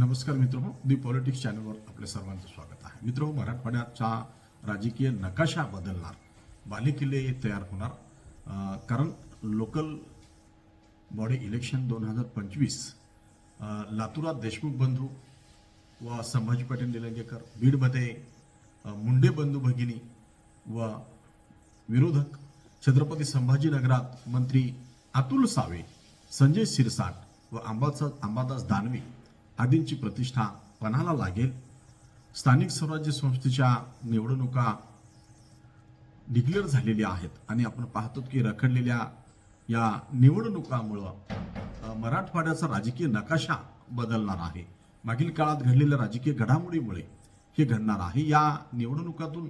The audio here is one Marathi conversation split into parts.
नमस्कार मित्र दी पॉलिटिक्स चॅनलवर आपल्या सर्वांचं स्वागत आहे. मित्र मराठवाड्याचा राजकीय नकाशा बदलणार बालेकिल्ले तयार होणार कारण लोकल बॉडी इलेक्शन दोन हजार पंचवीस लातूरात देशमुख बंधू व संभाजी पाटील निलंगेकर बीडमध्ये मुंडे बंधू भगिनी व विरोधक छत्रपती संभाजीनगरात मंत्री अतुल सावे संजय सिरसाट व अंबाचा अंबादास दानवे आदींची प्रतिष्ठा पणाला लागेल. स्थानिक स्वराज्य संस्थेच्या निवडणुका डिक्लेअर झालेल्या आहेत आणि आपण पाहतो की रखडलेल्या या निवडणुकामुळं मराठवाड्याचा राजकीय नकाशा बदलणार आहे. मागील काळात घडलेल्या राजकीय घडामोडीमुळे हे घडणार आहे. या निवडणुकातून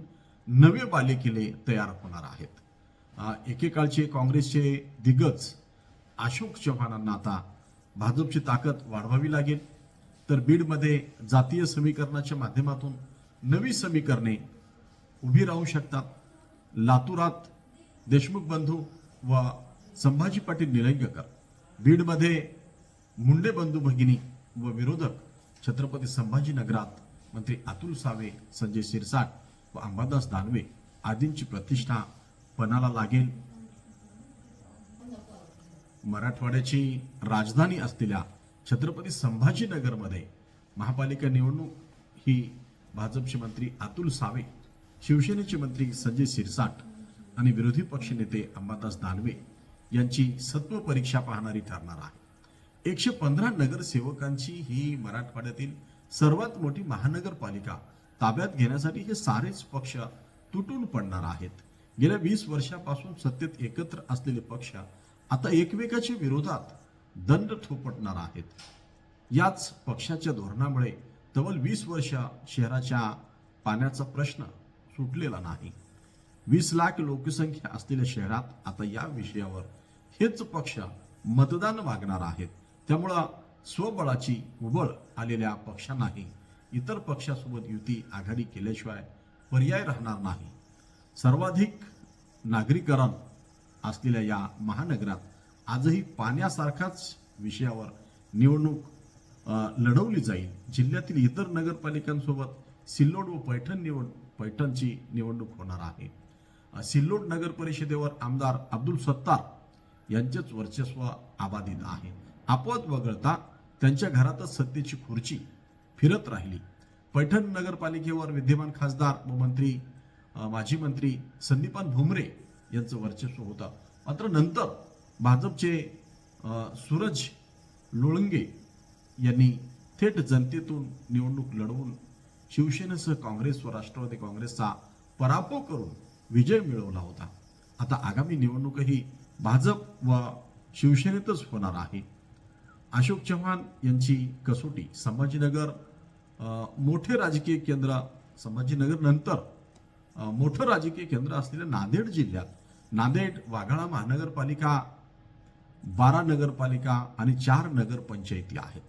नवे बालेकिल्ले तयार होणार आहेत. एकेकाळचे काँग्रेसचे दिग्गज अशोक चव्हाणांना आता भाजपची ताकद वाढवावी लागेल. तर बीडमध्ये जातीय समीकरणाच्या माध्यमातून नवी समीकरणे उभी राहू शकतात. लातूरात देशमुख बंधू व संभाजी पाटील निलंगेकर बीडमध्ये मुंडे बंधू भगिनी व विरोधक छत्रपती संभाजीनगरात मंत्री अतुल सावे संजय शिरसाट व अंबादास दानवे आदींची प्रतिष्ठा पणाला लागेल. मराठवाड्याची राजधानी असलेल्या छत्रपती संभाजीनगरमध्ये महापालिका निवडणूक ही भाजपचे मंत्री अतुल सावे शिवसेनेचे मंत्री संजय सिरसाट आणि विरोधी पक्षनेते अंबादास दानवे यांची सत्व परीक्षा पाहणारी ठरणार आहे. एकशे पंधरा नगरसेवकांची ही मराठवाड्यातील सर्वात मोठी महानगरपालिका ताब्यात घेण्यासाठी हे सारेच पक्ष तुटून पडणार आहेत. गेल्या वीस वर्षापासून सत्तेत एकत्र असलेले पक्ष आता एकमेकाच्या विरोधात दंड थोपटणार आहेत. याच पक्षाच्या धोरणामुळे तब्बल वीस वर्ष शहराच्या पाण्याचा प्रश्न सुटलेला नाही. वीस लाख लोकसंख्या असलेल्या शहरात आता या विषयावर हेच पक्ष मतदान मागणार आहेत. त्यामुळं स्वबळाची उबळ आलेल्या पक्षांनाही इतर पक्षासोबत युती आघाडी केल्याशिवाय पर्याय राहणार नाही. सर्वाधिक नागरीकरण असलेल्या या महानगरात आजही पाण्यासारखाच विषयावर निवडणूक लढवली जाईल. जिल्ह्यातील इतर नगरपालिकांसोबत सिल्लोड व पैठण निवड पैठणची निवडणूक होणार आहे. सिल्लोड नगर परिषदेवर आमदार अब्दुल सत्तार यांचेच वर्चस्व आबाधित आहे. आपत वगळता त्यांच्या घरातच सत्तेची खुर्ची फिरत राहिली. पैठण नगरपालिकेवर विद्यमान खासदार व मंत्री माजी मंत्री संदीपान भुमरे यांचं वर्चस्व होतं. मात्र नंतर भाजपचे सूरज लोळंगे यांनी थेट जनतेतून निवडणूक लढवून शिवसेनेसह काँग्रेस व राष्ट्रवादी काँग्रेसचा पराभव करून विजय मिळवला होता. आता आगामी निवडणूकही भाजप व शिवसेनेतच होणार आहे. अशोक चव्हाण यांची कसोटी संभाजीनगर मोठे राजकीय केंद्र संभाजीनगर नंतर मोठं राजकीय केंद्र असलेल्या नांदेड जिल्ह्यात. नांदेड वाघाळा महानगरपालिका बारा नगरपालिका आणि चार नगरपंचायती आहेत.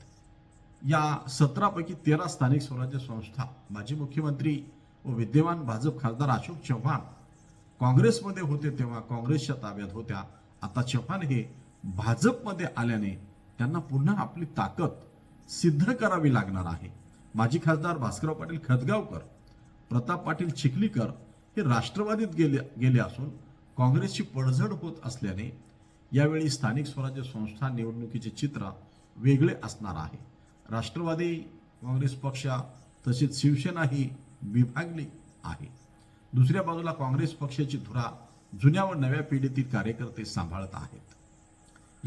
या सतरापैकी तेरा स्थानिक स्वराज्य संस्था माजी मुख्यमंत्री व विद्यमान भाजप खासदार अशोक चव्हाण काँग्रेसमध्ये होते तेव्हा काँग्रेसच्या ताब्यात होत्या. आता चव्हाण हे भाजपमध्ये आल्याने त्यांना पुन्हा आपली ताकद सिद्ध करावी लागणार आहे. माजी खासदार भास्करराव पाटील खतगावकर प्रताप पाटील चिखलीकर हे राष्ट्रवादीत गेले गेले असून काँग्रेसची पडझड होत असल्याने यावेळी स्थानिक स्वराज्य संस्था निवडणुकीचे चित्र वेगळे असणार आहे. राष्ट्रवादी काँग्रेस पक्ष तसेच शिवसेना ही विभागली आहे. दुसऱ्या बाजूला काँग्रेस पक्षाची धुरा जुन्या व नव्या पिढीतील कार्यकर्ते सांभाळत आहेत.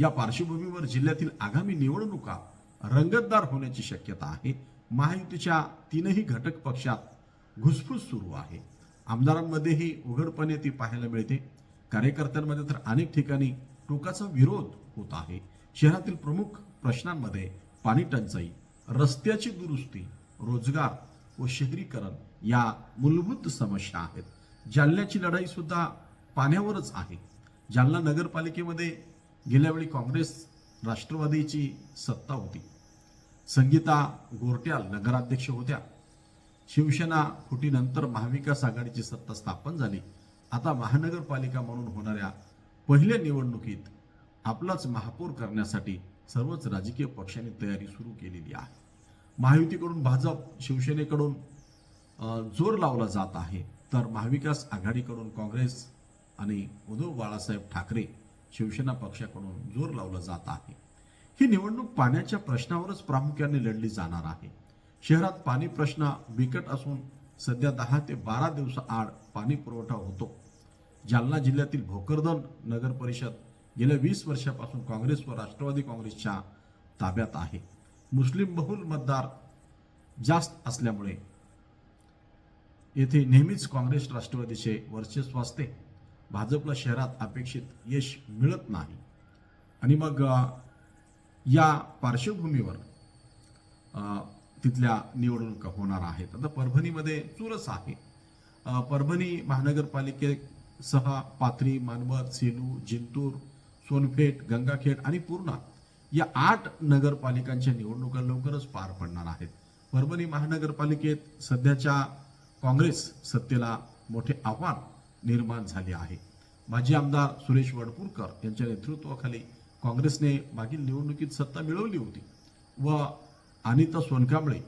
या पार्श्वभूमीवर जिल्ह्यातील आगामी निवडणुका रंगतदार होण्याची शक्यता आहे. महायुतीच्या तीनही घटक पक्षात घुसफुस सुरू आहे. आमदारांमध्येही उघडपणे ती पाहायला मिळते. कार्यकर्त्यांमध्ये तर अनेक ठिकाणी टोकाचा विरोध होत आहे. शहरातील प्रमुख प्रश्नांमध्ये पाणी टंचाई रस्त्याची दुरुस्ती रोजगार व शहरीकरण या मूलभूत समस्या आहेत. जालन्याची लढाई सुद्धा पाण्यावरच आहे. जालना नगरपालिकेमध्ये गेल्यावेळी काँग्रेस राष्ट्रवादीची सत्ता होती. संगीता गोरट्याल नगराध्यक्ष होत्या. शिवसेना फुटीनंतर महाविकास आघाडीची सत्ता स्थापन झाली. आता महानगरपालिका म्हणून होणाऱ्या पहिल्या निवडणुकीत आपलाच महापौर करण्यासाठी सर्वच राजकीय पक्षांनी तयारी सुरू केलेली आहे. महायुतीकडून भाजप शिवसेनेकडून जोर लावला जात आहे. तर महाविकास आघाडीकडून काँग्रेस आणि उद्धव बाळासाहेब ठाकरे शिवसेना पक्षाकडून जोर लावला जात आहे. ही निवडणूक पाण्याच्या प्रश्नावरच प्रामुख्याने लढली जाणार आहे. शहरात पाणी प्रश्न बिकट असून सध्या दहा ते बारा दिवसाआड पाणी पुरवठा होतो. जालना जिल्ह्यातील भोकरदन नगर परिषद गेल्या वीस वर्षापासून काँग्रेस व राष्ट्रवादी काँग्रेसच्या ताब्यात आहे. मुस्लिम बहुल मतदार जास्त असल्यामुळे येथे नेहमीच काँग्रेस राष्ट्रवादीचे वर्चस्व असते. भाजपला शहरात अपेक्षित यश मिळत नाही. आणि मग या पार्श्वभूमीवर तिथल्या निवडणुका होणार आहेत. आता परभणीमध्ये चुरस आहे. परभणी महानगरपालिके सहा पाथरी मानवत सेलू जिंतूर सोनपेठ गंगाखेड आणि पूर्णा या आठ नगरपालिकांच्या निवडणुका लवकरच पार पडणार आहेत. परभणी महानगरपालिकेत सध्याच्या काँग्रेस सत्तेला मोठे आव्हान निर्माण झाले आहे. माजी आमदार सुरेश वडपूरकर यांच्या नेतृत्वाखाली काँग्रेसने मागील निवडणुकीत सत्ता मिळवली होती व अनिता सोनकांबळे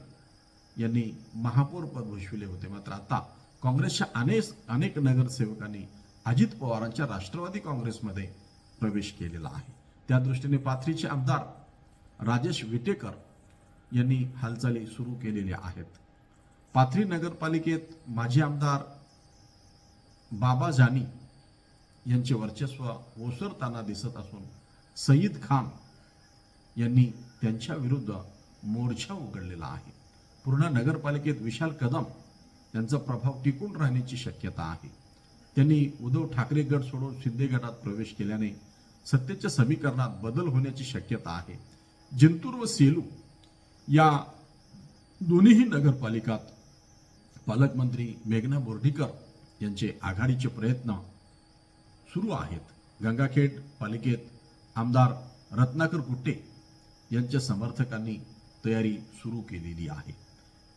यांनी महापौर पद भूषविले होते. मात्र आता काँग्रेसच्या अनेक अनेक नगरसेवकांनी अजित पवारांच्या राष्ट्रवादी काँग्रेसमध्ये प्रवेश केलेला आहे. त्या दृष्टीने पाथरीचे आमदार राजेश विटेकर यांनी हालचाली सुरू केलेल्या आहेत. पाथरी नगरपालिकेत माजी आमदार बाबा जानी यांचे वर्चस्व ओसरताना दिसत असून सईद खान यांनी त्यांच्या विरुद्ध मोर्चा उघडलेला आहे. पूर्ण नगरपालिकेत विशाल कदम यांचा प्रभाव टिकून राहण्याची शक्यता आहे. त्यांनी उद्धव ठाकरे गट सोडून शिंदे गटात प्रवेश केल्याने सत्तेच्या समीकरणात बदल होण्याची शक्यता आहे. जिंतूर व सेलू या दोन्हीही नगरपालिकात पालकमंत्री मेघना बोर्डीकर यांचे आघाडीचे प्रयत्न सुरू आहेत. गंगाखेड पालिकेत आमदार रत्नाकर कुट्टे यांच्या समर्थकांनी तयारी सुरू केलेली आहे.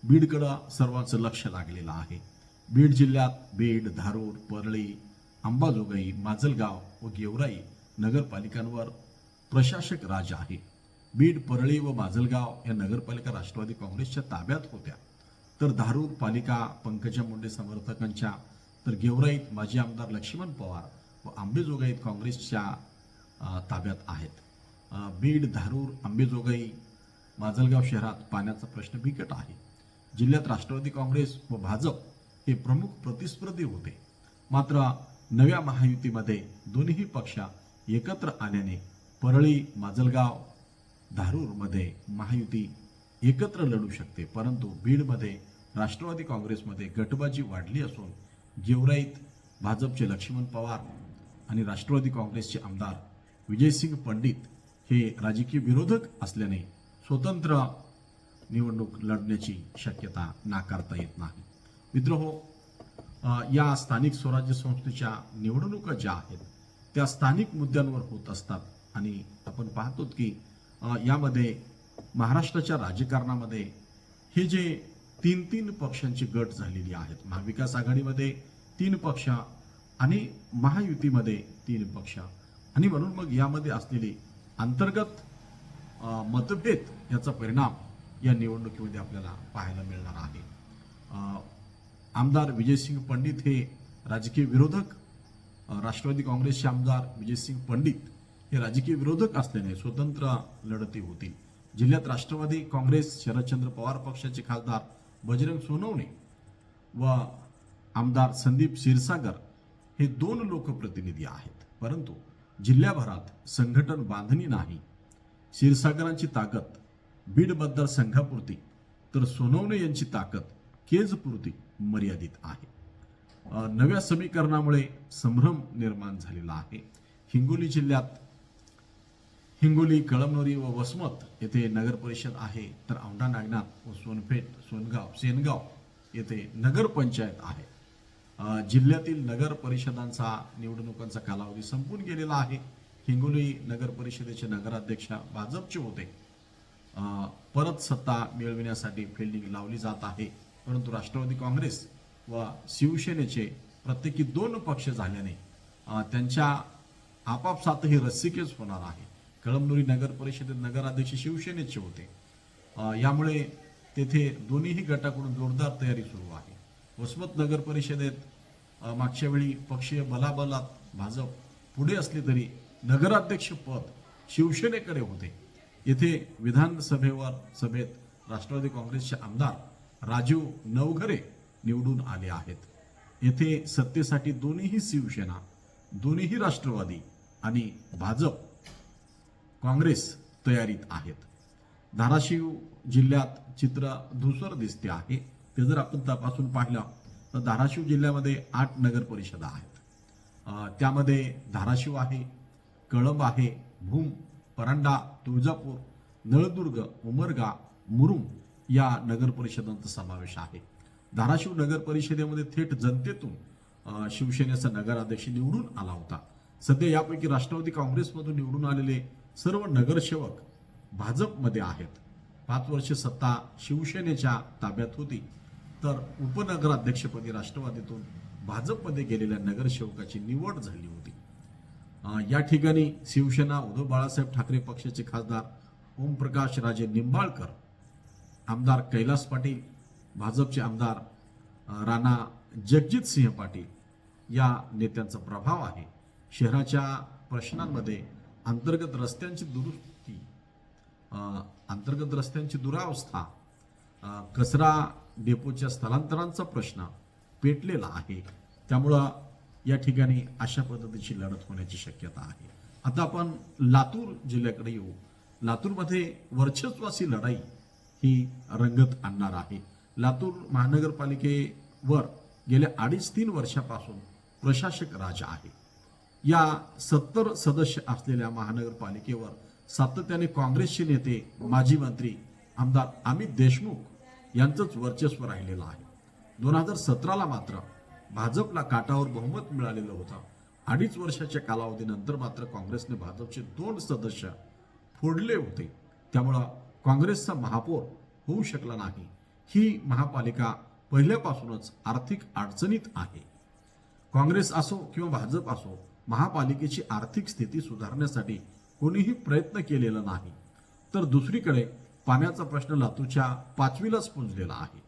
बीडकडं सर्वांचं लक्ष लागलेलं आहे. बीड जिल्ह्यात बीड धारूर परळी अंबाजोगाई माजलगाव व गेवराई नगरपालिकांवर प्रशासक राज आहे. बीड परळी व माजलगाव या नगरपालिका राष्ट्रवादी काँग्रेसच्या ताब्यात होत्या. तर धारूर पालिका पंकजा मुंडे समर्थकांच्या तर गेवराईत माजी आमदार लक्ष्मण पवार व आंबेजोगाईत काँग्रेसच्या ताब्यात आहेत. बीड धारूर आंबेजोगाई माजलगाव शहरात पाण्याचा प्रश्न बिकट आहे. जिल्ह्यात राष्ट्रवादी काँग्रेस व भाजप हे प्रमुख प्रतिस्पर्धी होते. मात्र नव्या महायुतीमध्ये दोन्ही पक्ष एकत्र आल्याने परळी माजलगाव धारूरमध्ये महायुती एकत्र लढू शकते. परंतु बीडमध्ये राष्ट्रवादी काँग्रेसमध्ये गटबाजी वाढली असून गेवराईत भाजपचे लक्ष्मण पवार आणि राष्ट्रवादी काँग्रेसचे आमदार विजयसिंग पंडित हे राजकीय विरोधक असल्याने स्वतंत्र निवडणूक लढण्याची शक्यता नाकारता येत नाही. मित्रहो या स्थानिक स्वराज्य संस्थेच्या निवडणुका ज्या आहेत त्या स्थानिक मुद्द्यांवर होत असतात. आणि आपण पाहतो की यामध्ये महाराष्ट्राच्या राजकारणामध्ये हे जे तीन तीन पक्षांची गट झालेली आहेत महाविकास आघाडीमध्ये तीन पक्ष आणि महायुतीमध्ये तीन पक्ष. आणि म्हणून मग यामध्ये असलेली अंतर्गत मतभेद याचा परिणाम या निवडणुकीमध्ये आपल्याला पाहायला मिळणार आहे. आमदार विजयसिंग पंडित हे राजकीय विरोधक राष्ट्रवादी काँग्रेसचे आमदार विजयसिंग पंडित हे राजकीय विरोधक असल्याने स्वतंत्र लढती होतील. जिल्ह्यात राष्ट्रवादी काँग्रेस शरदचंद्र पवार पक्षाचे खासदार बजरंग सोनवणे व आमदार संदीप क्षीरसागर हे दोन लोकप्रतिनिधी आहेत. परंतु जिल्ह्याभरात संघटन बांधणी नाही. क्षीरसागरांची ताकद बीड मतदारसंघापुरती तर सोनवणे यांची ताकद केजपुरती मर्यादित आहे. नव्या समीकरणामुळे संभ्रम निर्माण झालेला आहे. हिंगोली जिल्ह्यात हिंगोली कळमनुरी व वसमत येथे नगर परिषद आहे तर औंढा नागनाथ व सोनपेठ सोनगाव सेनगाव येथे नगरपंचायत आहे. जिल्ह्यातील नगर परिषदांचा निवडणुकांचा कालावधी संपून गेलेला आहे. हिंगोली नगर परिषदेचे नगराध्यक्ष भाजपचे होते. परत सत्ता मिळविण्यासाठी फिल्डिंग लावली जात आहे. परंतु राष्ट्रवादी काँग्रेस व शिवसेनेचे प्रत्येकी दोन पक्ष झाल्याने त्यांच्या आपापसातही रस्सिकेच होणार आहे. कळमनुरी नगर परिषदेत नगराध्यक्ष शिवसेनेचे होते. यामुळे तेथे दोन्हीही गटाकडून जोरदार तयारी सुरू आहे. वसमत नगर परिषदेत मागच्या वेळी पक्षीय बलाबलात भाजप पुढे असले तरी नगराध्यक्ष पद शिवसेनेकडे होते. येथे विधानसभेवर सभेत राष्ट्रवादी काँग्रेसचे आमदार राजीव नवघरे निवडून आले आहेत. येथे सत्तेसाठी दोन्हीही शिवसेना दोन्हीही राष्ट्रवादी आणि भाजप काँग्रेस तयारीत आहेत. धाराशिव जिल्ह्यात चित्र धुसर दिसते आहे. ते जर आपण तपासून पाहिलं तर धाराशिव जिल्ह्यामध्ये आठ नगर परिषदा आहेत त्यामध्ये धाराशिव आहे कळंब आहे भूम परांडा तुळजापूर नळदुर्ग उमरगा मुरुम या नगर परिषदांचा समावेश आहे. धाराशिव नगर परिषदेमध्ये थेट जनतेतून शिवसेनेचा नगराध्यक्ष निवडून आला होता. सध्या यापैकी राष्ट्रवादी काँग्रेसमधून निवडून आलेले सर्व नगरसेवक भाजपमध्ये आहेत. पाच वर्ष सत्ता शिवसेनेच्या ताब्यात होती. तर उपनगराध्यक्षपदी राष्ट्रवादीतून भाजपमध्ये गेलेल्या नगरसेवकाची निवड झाली होती. या ठिकाणी शिवसेना उद्धव बाळासाहेब ठाकरे पक्षाचे खासदार ओमप्रकाश राजे निंबाळकर आमदार कैलास पाटील भाजपचे आमदार राणा जगजित सिंह पाटील या नेत्यांचा प्रभाव आहे. शहराच्या प्रश्नांमध्ये अंतर्गत रस्त्यांची दुरुस्ती अंतर्गत रस्त्यांची दुरावस्था कचरा डेपोच्या स्थलांतरांचा प्रश्न पेटलेला आहे. त्यामुळं या ठिकाणी अशा पद्धतीची लढत होण्याची शक्यता आहे. आता आपण लातूर जिल्ह्याकडे येऊ. लातूरमध्ये वर्चस्वासी लढाई ही रंगत आणणार आहे. लातूर महानगरपालिकेवर गेल्या अडीच तीन वर्षापासून प्रशासक राजा आहे. या सत्तर सदस्य असलेल्या महानगरपालिकेवर सातत्याने काँग्रेसचे नेते माजी मंत्री आमदार अमित देशमुख यांचंच वर्चस्व राहिलेलं आहे. दोन हजार सतराला मात्र भाजपला काटावर बहुमत मिळालेलं होतं. अडीच वर्षाच्या कालावधीनंतर मात्र काँग्रेसने भाजपचे दोन सदस्य फोडले होते. त्यामुळं काँग्रेसचा महापौर होऊ शकला नाही. ही महापालिका पहिल्यापासूनच आर्थिक अडचणीत आहे. काँग्रेस असो किंवा भाजप असो महापालिकेची आर्थिक स्थिती सुधारण्यासाठी कोणीही प्रयत्न केलेला नाही. तर दुसरीकडे पाण्याचा प्रश्न लातूरच्या पाचवीलाच पुंजलेला आहे.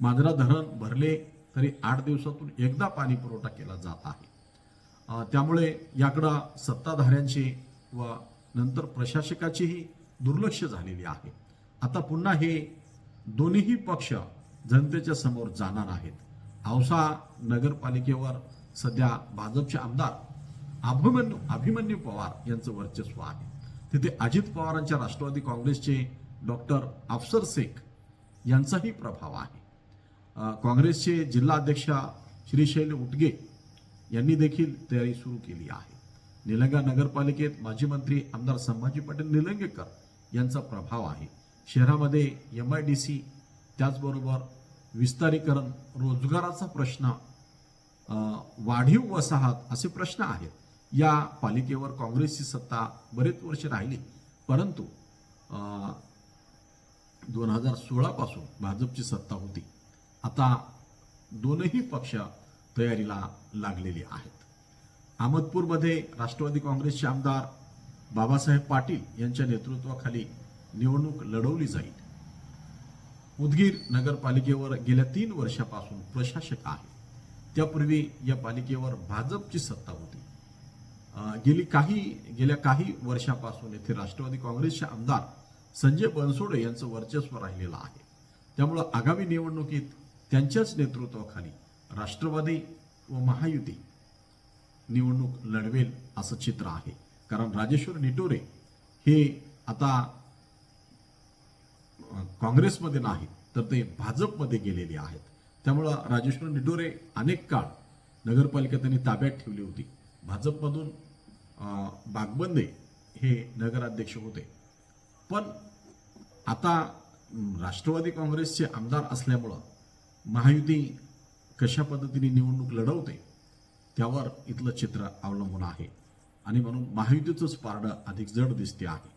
मांजरा धरण भरले तरी आठ दिवसातून एकदा पाणी पुरवठा केला जात आहे. त्यामुळे याकडं सत्ताधाऱ्यांची व नंतर प्रशासकाचीही दुर्लक्ष झालेली आहे. आता पुन्हा हे दोन्हीही पक्ष जनतेच्या समोर जाणार आहेत. औसा नगरपालिकेवर सध्या भाजपचे आमदार अभिमन्यू अभिमन्यू पवार यांचं वर्चस्व आहे. तिथे अजित पवारांच्या राष्ट्रवादी काँग्रेसचे डॉक्टर अफसर शेख यांचाही प्रभाव आहे. काँग्रेसचे जिल्हाध्यक्ष श्रीशैल श्री शैल उटगे यांनी देखील तयारी सुरू केली आहे. निलंगा नगरपालिकेत माजी मंत्री आमदार संभाजी पाटील निलंगेकर यांचा प्रभाव आहे. शहरामध्ये एम आय डी सी त्याचबरोबर विस्तारीकरण रोजगाराचा प्रश्न वाढीव वसाहत असे प्रश्न आहेत. या पालिकेवर काँग्रेसची सत्ता बरेच वर्ष राहिली. परंतु दोन हजार सोळापासून भाजपची सत्ता होती. आता दोनही पक्ष तयारीला लागलेले आहेत. अहमदपूरमध्ये राष्ट्रवादी काँग्रेसचे आमदार बाबासाहेब पाटील यांच्या नेतृत्वाखाली निवडणूक लढवली जाईल. उदगीर नगरपालिकेवर गेल्या तीन वर्षापासून प्रशासक आहे. त्यापूर्वी या पालिकेवर भाजपची सत्ता होती. गेली काही गेल्या काही वर्षापासून येथे राष्ट्रवादी काँग्रेसचे आमदार संजय बनसोडे यांचं वर्चस्व राहिलेलं आहे. त्यामुळं आगामी निवडणुकीत त्यांच्याच नेतृत्वाखाली राष्ट्रवादी व महायुती निवडणूक लढवेल असं चित्र आहे. कारण राजेश्वर निटोरे हे आता काँग्रेसमध्ये नाही तर ते भाजपमध्ये गेलेले आहेत. त्यामुळं राजेश्वर निटोरे अनेक काळ नगरपालिका त्यांनी ताब्यात ठेवली होती. भाजपमधून अं, बागबंदे हे नगराध्यक्ष होते. पण आता राष्ट्रवादी काँग्रेसचे आमदार असल्यामुळं महायुती कशा पद्धतीने निवडणूक लढवते त्यावर इथलं चित्र अवलंबून आहे. आणि म्हणून महायुतीचंच पारडं अधिक जड दिसते आहे.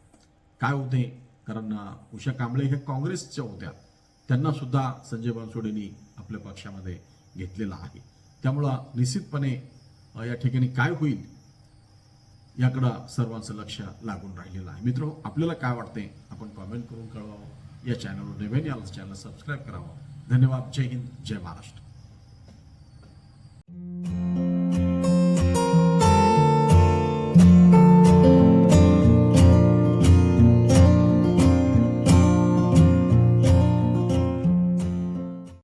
काय होते? कारण उषा कांबळे हे काँग्रेसच्या होत्या. त्यांना सुद्धा संजय बनसोडेंनी आपल्या पक्षामध्ये घेतलेलं आहे. त्यामुळं निश्चितपणे या ठिकाणी काय होईल याकडं सर्वांचं लक्ष लागून राहिलेलं आहे. मित्र आपल्याला काय वाटते? आपण कॉमेंट करून कळवावं. या चॅनलवर नवीन याला चॅनल सबस्क्राईब करावं. धन्यवाद. जय हिंद. जय महाराष्ट्र.